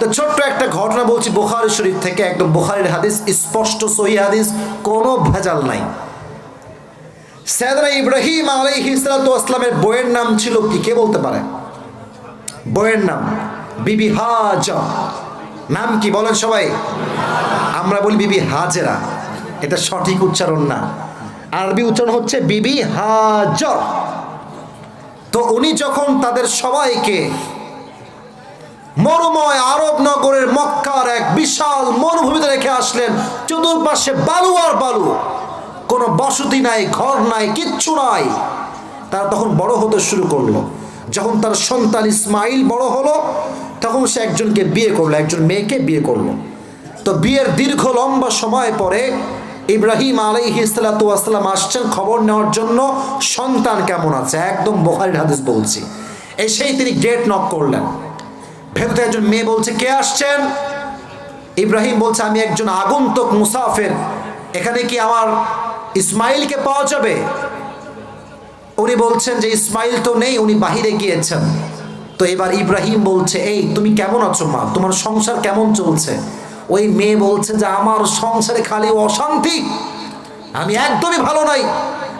তো ছোট্ট একটা ঘটনা বলছি বোখারি শরীফ থেকে, একদম বোখারির হাদিস, স্পষ্ট, সহি হাদিস, কোনো ভেজাল নাই। সৈয়দনা ইব্রাহিম আলাইহি আসলামের বইয়ের নাম ছিল কি? কে বলতে পারে? বইয়ের নাম, বিবি হাজা নাম কি বলেন সবাই? আমরা বলি বিবি হাজেরা। এটা সঠিক উচ্চারণ না। আরবি উচ্চারণ হচ্ছে বিবি হাজর। তো উনি যখন তাদের সবাইকে মরুময় আরব নগরের মক্কার এক বিশাল মরুভূমিতে রেখে আসলেন। চতুর্পাশে বালু আর বালু। কোনো বসতি নাই, ঘর নাই, কিচ্ছু নাই। তারা তখন বড় হতে শুরু করল। যখন তার সন্তান ইসমাইল বড় হলো, তখন সে একজনকে বিয়ে করল, একজন মেয়েকে বিয়ে করল। তো বিয়ের দীর্ঘ লম্বা সময় পরে ইব্রাহিম আলাইহি সালাতাম আসছেন খবর নেওয়ার জন্য। সন্তান কেমন আছে? একদম বোখারির হাদিস বলছি। এসেই তিনি গেট নক করলেন। ভেতরে একজন মেয়ে বলছে, কে আসছেন? ইব্রাহিম বলছে, আমি একজন আগন্তুক মুসাফের। এখানে কি আমার ইসমাইলকে পাওয়া যাবে? উনি বলছেন যে, ইসমাইল তো নেই, উনি বাহিরে গিয়েছেন। তো এবার ইব্রাহিম বলছে, এই, তুমি কেমন আছো মা? তোমার সংসার কেমন চলছে? ওই মেয়ে বলছে যে, আমার সংসারে খালি অশান্তি। আমি একদমই ভালো নাই।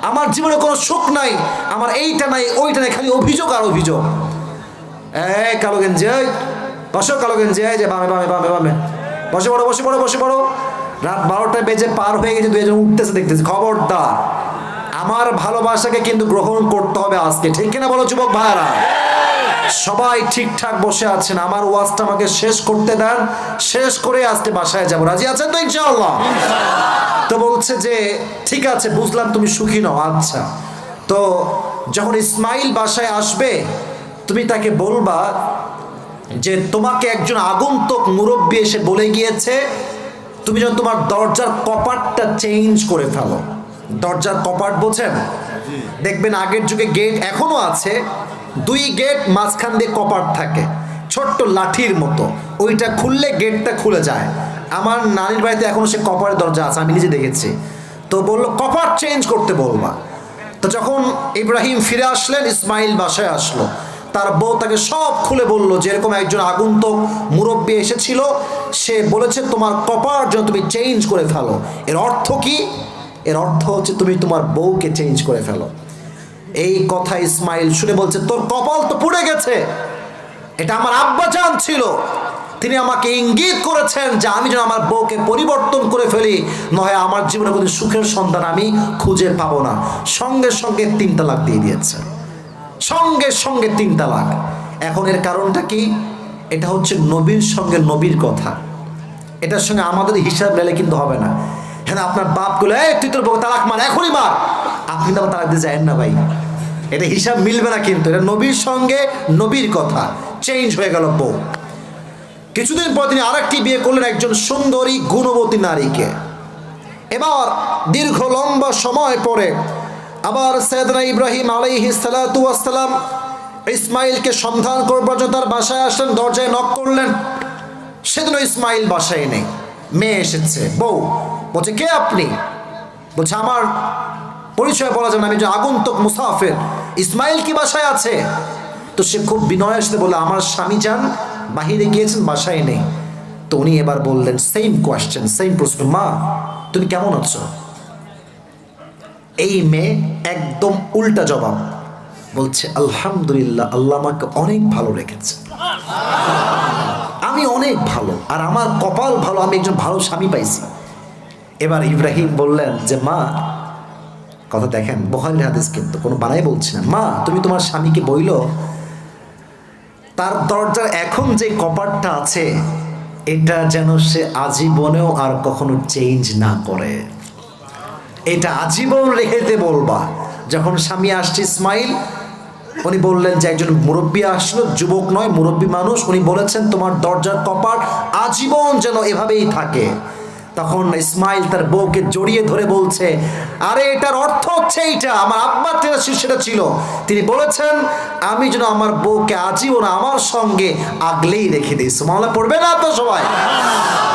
আমার জীবনে কোনো সুখ নাই। আমার এইটা নাই, ওইটা নাই, খালি অভিযোগ আর অভিযোগ। এই, কালো গেঞ্জি, এই। বসো, কালো গেঞ্জি, এই যে, বামে বামে বামে বামে। বসে পড়ো বসে পড়ো বসে পড়ো রাত বারোটা বেজে পার হয়ে গেছে দুজন উঠতেছে, দেখতেছি। খবরদার। আমার ভালোবাসাকে কিন্তু গ্রহণ করতে হবে আজকে, ঠিক কিনা বলো, যুবক ভাইরা সবাই ঠিকঠাক বসে আছেন। আমার ওয়াজটা আমাকে শেষ করতে দেন। শেষ করে আজকে বাসায় যাব। রাজি আছেন তো, ইনশাআল্লাহ? তো বলছে যে, ঠিক আছে, বুঝলাম তুমি সুখী নও। আচ্ছা। তো যখন ইসমাইল বাসায় আসবে তুমি তাকে বলবা যে তোমাকে একজন আগন্তুক মুরব্বী এসে বলে গিয়েছে তুমি যেন তোমার দরজার কপাটটা চেঞ্জ করে ফেলো। দরজার কপাট বোঝেন? দেখবেন আগের যুগে গেট এখনও আছে দুই গেট মাঝখান দিয়ে কপাট থাকে ছোট্ট লাঠির মতো। ওইটা খুললে গেটটা খুলে যায়। আমার নানির বাড়িতে এখনও সে কপারের দরজা আছে আমি নিজে দেখেছি। তো বলল কপাট চেঞ্জ করতে বলবা। তো যখন ইব্রাহিম ফিরে আসলেন ইসমাইল বাসায় আসলো। তার বউ তাকে সব খুলে বলল যে এরকম একজন আগন্তুক মুরব্বী এসেছিল, সে বলেছে, তোমার কপার যেন তুমি চেঞ্জ করে ফেলো। এর অর্থ কি? এর অর্থ হচ্ছে, তুমি তোমার বউকে চেঞ্জ করে ফেলো। এই কথা ইসমাইল শুনে বলছে, তোর কপাল তো পুড়ে গেছে। এটা আমার আব্বা জান ছিল। তিনি আমাকে ইঙ্গিত করেছেন যে আমি যেন আমার বউকে পরিবর্তন করে ফেলি নয় আমার জীবনে কোনো সুখের সন্ধান আমি খুঁজে পাবো না। সঙ্গে সঙ্গে তিন তালাক দিয়ে দিয়েছে। সঙ্গে সঙ্গে তিন তালাক। এখন এর কারণটা কি? এটা হচ্ছে নবীর সঙ্গে নবীর কথা। এটার সঙ্গে আমাদের হিসাব নিলে কিন্তু হবে না। হ্যাঁ আপনার বাপগুলো, এই, তুই তোর তালাক মার, এখনই মার। আপনি তো তালাক দিয়ে যায় না ভাই। এটা হিসাব মিলবে না কিন্তু, এটা নবীর সঙ্গে নবীর কথা। চেঞ্জ হয়ে গেল বউ। কিছুদিন পর তিনি আরেকটি বিয়ে করলেন একজন সুন্দরী, গুণবতী নারীকে। এবার দীর্ঘ লম্বা সময় পরে আবার সৈয়দনা ইব্রাহিম আলাইহি সালাম ইসমাইলকে সন্ধান করবার জন্য তার বাসায় আসলেন, দরজায় নক করলেন। সেদিন ইসমাইল বাসায় নেই। মেয়ে এসেছে, বউ। বলছে, কে আপনি? বলছে, আমার পরিচয় বলা না, আমি যে আগন্তুক মুসাফের। ইসমাইল কি বাসায় আছে? তো সে খুব বিনয়ের সাথে বলে আমার স্বামী যান, বাহিরে গিয়েছেন, বাসায় নেই। তো উনি এবার বললেন সেম কোয়েশ্চেন সেম প্রশ্ন। মা, তুমি কেমন আছো? এই মেয়ে একদম উল্টা জবাব। বলছে, আলহামদুলিল্লাহ, আল্লাহ আমাকে অনেক ভালো রেখেছে। আমি অনেক ভালো, আর আমার কপাল ভালো, আমি একজন ভালো স্বামী পাইছি। এবার ইব্রাহিম বললেন যে, মা, কথা দেখেন বহারির হাদিস কিন্তু কোনো বানাই বলছি না। মা, তুমি তোমার স্বামীকে বইল, তার দরজার এখন যে কপাটটা আছে, এটা যেন সে আজীবনেও আর কখনো চেঞ্জ না করে। এটা আজীবন রেখেতে বলবা। যখন স্বামী আসছে ইসমাইল, উনি বললেন যে একজন মুরব্বী আসলো, যুবক নয়, মুরব্বী মানুষ। উনি বলেছেন, তোমার দরজার কপাট আজীবন যেন এভাবেই থাকে। তখন ইসমাইল তার বউকে জড়িয়ে ধরে বলছে, আরে, এটার অর্থ হচ্ছে এইটা, আমার আব্বার যেটা সেটা ছিল। তিনি বলেছেন, আমি যেন আমার বউকে আজীবন আমার সঙ্গে আগলেই রেখে দিই। সুমালা পড়বে না তো সবাই?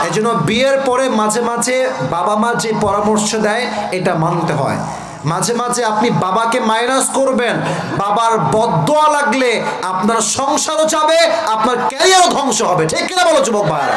এই জন্য বিয়ের পরে মাঝে মাঝে বাবা মা যে পরামর্শ দেয়, এটা মানতে হয়। মাঝে মাঝে আপনি বাবাকে মাইনাস করবেন, বাবার বদদোয়া লাগলে আপনার সংসারও যাবে আপনার ক্যারিয়ারও ধ্বংস হবে। ঠিক কিনা বলো, যুবক ভাইরা